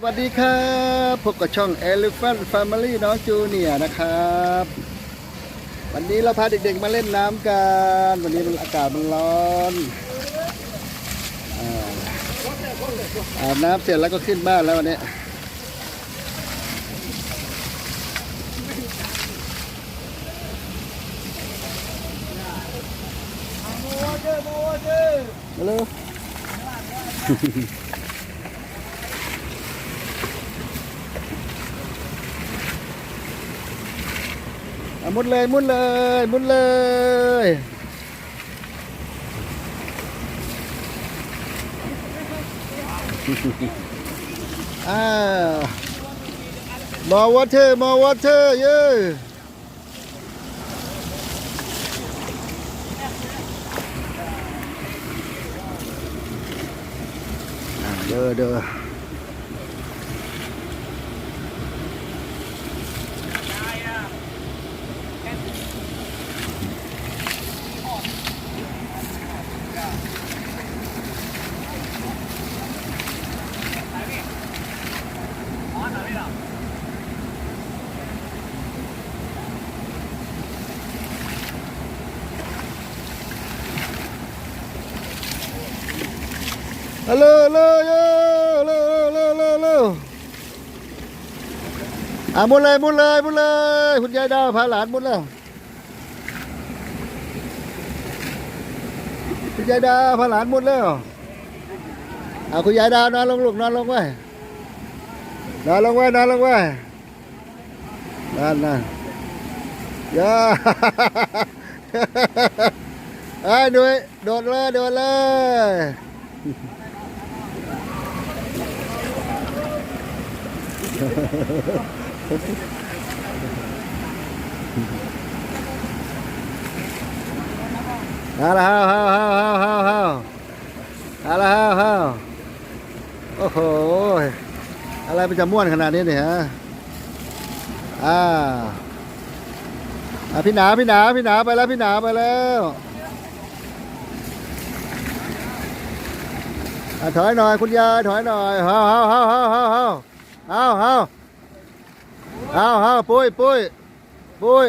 สวัสดีครับพบกับช่อง Elephant Family น้องจูเนียนะครับ วันนี้เราพาเด็กๆมาเล่นน้ำกัน วันนี้มันอากาศมันร้อนอาอาบน้ำเสร็จแล้วก็ขึ้นบ้านแล้ววันนี้มาเลย à, Muôn lên muôn lên muôn lên à. More water, more water, yeah. À, đưa đưa ยฮัลโหลฮัลโหลฮัลโหลฮัลโหลอะมุดเลยมุดเลยมุดเลยคุณยายดาวพาหลานมุดแล้วคุณยายดาวพาหลานมุดแล้วเอาคุณยายดาวนอนลงลูกนอนลงไว้นอนลงไว้นอนลงไว้นั่นนั่นย่าไอ้ยหนุ่ยโดดเลยโดดเลย เอาละฮาฮาวฮาวฮาวฮาวฮาวเอาละฮาวฮาวโอ้โห อะไรมันจะม่วนขนาดนี้เนี่ยฮะ อ่าอะพี่หนาพี่หนาพี่หนาไปแล้วพี่หนาไปแล้วอะถอยหน่อยคุณยายถอยหน่อยฮาวฮาวฮาวฮาวฮาวฮา วฮาวฮาวฮาวฮาปุ้ยปุ้ยปุ้ย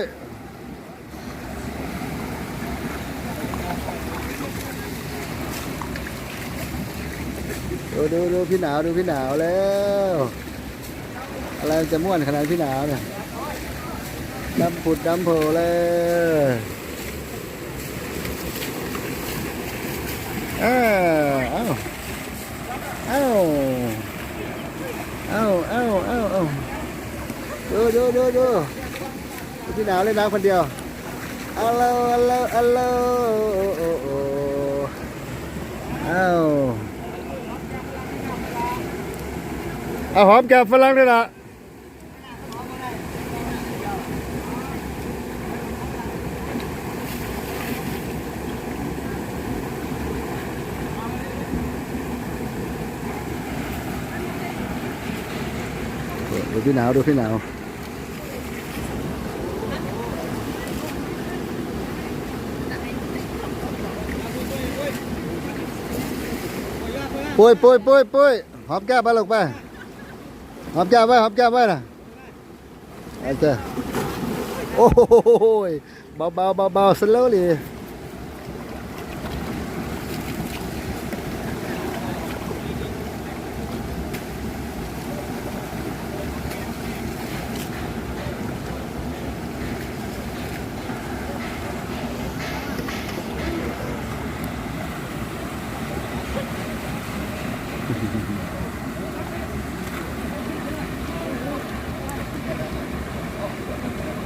ดูดูดูพี่หนาวดูพี่หนาวแล้ว อะไรจะม่วนขนาดพี่หนาวเนี่ยดำผุดดำโผล่เลยเอ้าวอ้าว เอ้าเอ้าเอ้าเอ้าดูดูดูดูที่หนาวเล่นน้ำคนเดียวอัลโลอัลโลอัลโลเอ้าเอาหอมแก้มฝรั่งด้วยนะ ดูพี่หนาวดูพี่หนาวปุ้ยปุ้ยปุ้ยปุ้ยหอมแก้มไปลูกไปหอมแก้มไว้หอมแก้มไว้นะเอาเจอโอ้โหเบาเบาเบาเบาสโลว์เลย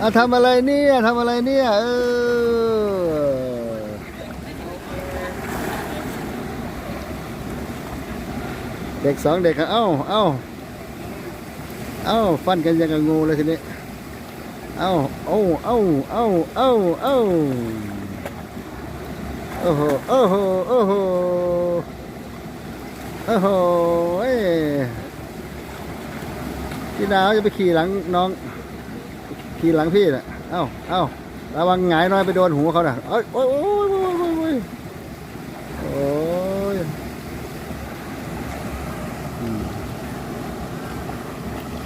อะทำอะไรเนี่ยทำอะไรเนี่ยเออเด็กสองเด็กเอ้าเอ้าเอ้าฟันกันยังกับงูเลยทีนี้เอ้าเอ้าเอ้าเอ้าเอ้าเอ้าโอ้โหโอ้โหโอ้โหโอ้โหเอ้ พี่ดาวจะไปขี่หลังน้อง ขี่หลังพี่น่ะ เอ้าเอ้าระวังหงายน้อยไปโดนหัวเขาน่ะโอ้ยโอ้ยโอ้ยโอ้ยโอ้ยโอ้ยโอ้ย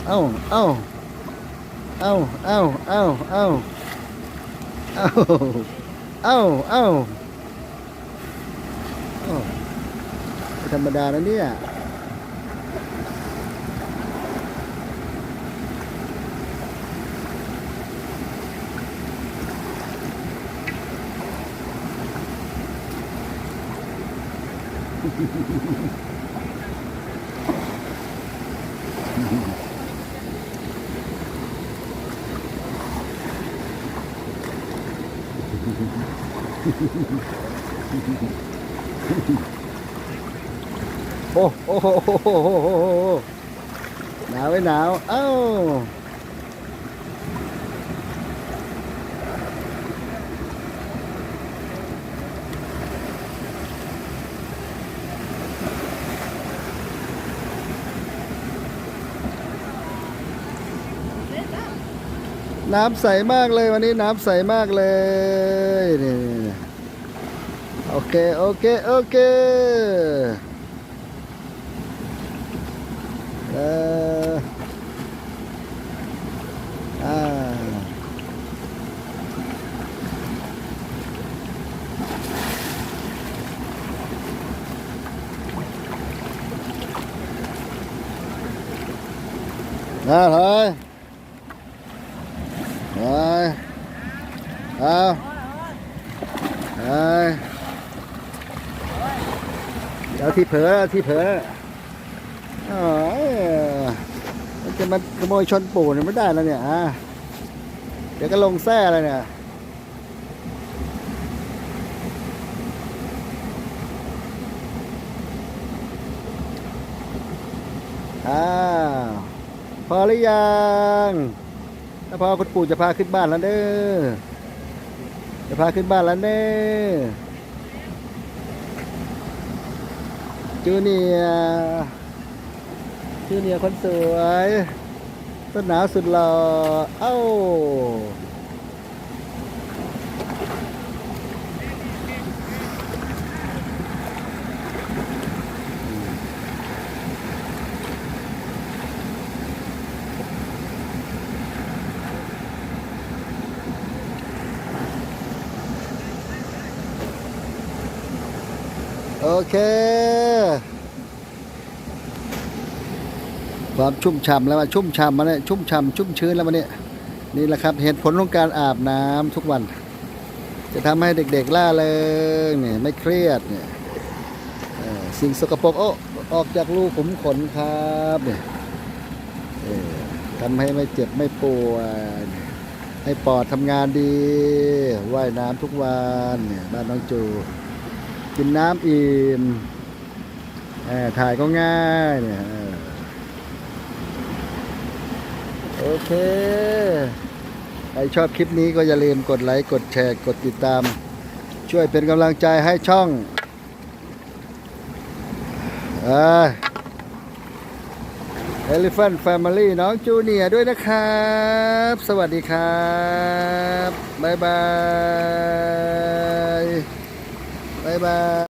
เอ้าเอ้าเอ้าเอ้าเอ้าเอ้าเอ้าเอ้าเอ้าธรรมดานะเนี่ย oh, oh, oh, oh, oh, oh, oh. Nào ấy nào. Oh. น้ำใสมากเลยวันนี้น้ำใสมากเลยนี่โอเค โอเค โอเคเอออ่าอ่าเลยไปเอาไป เอาที่เผลอเอที่เผลออมันจะมาขโมยชนปู่เนี่ยไม่ได้แล้วเนี่ยอะเดี๋ยวก็ลงแท้เลยเนี่ยอ้าวพอหรือยังถ้าพอคุณปู่จะพาขึ้นบ้านแล้วเด้อจะพาขึ้นบ้านแล้วเด้อ จูเนียจูเนียคนสวย ต้นหนาวสุดหล่อ เอ้า เค ความชุ่มฉ่ำแล้วมาชุ่มฉ่ำมาเนี่ยชุ่มฉ่ำชุ่มชื้นแล้วมาเนี่ยนี่แหละครับเหตุผลของการอาบน้ำทุกวัน จะทำให้เด็กๆล่าเริงเนี่ยไม่เครียดเนี่ยสิ่งสกปรกโอ้ออกจากรูขุมขนครับเนี่ยทำให้ไม่เจ็บไม่ปวดให้ปอดทำงานดี ว่ายน้ำทุกวันเนี่ยบ้านน้องจู กินน้ำอิ่มเอ่อถ่ายก็ง่ายเนี่ยโอเค ใครชอบคลิปนี้ก็อย่าลืมกดไลค์ กดแชร์ กดติดตาม ช่วยเป็นกำลังใจให้ช่องเออ Elephant Family น้องจูเนียด้วยนะครับ สวัสดีครับ บ๊ายบาย 拜拜。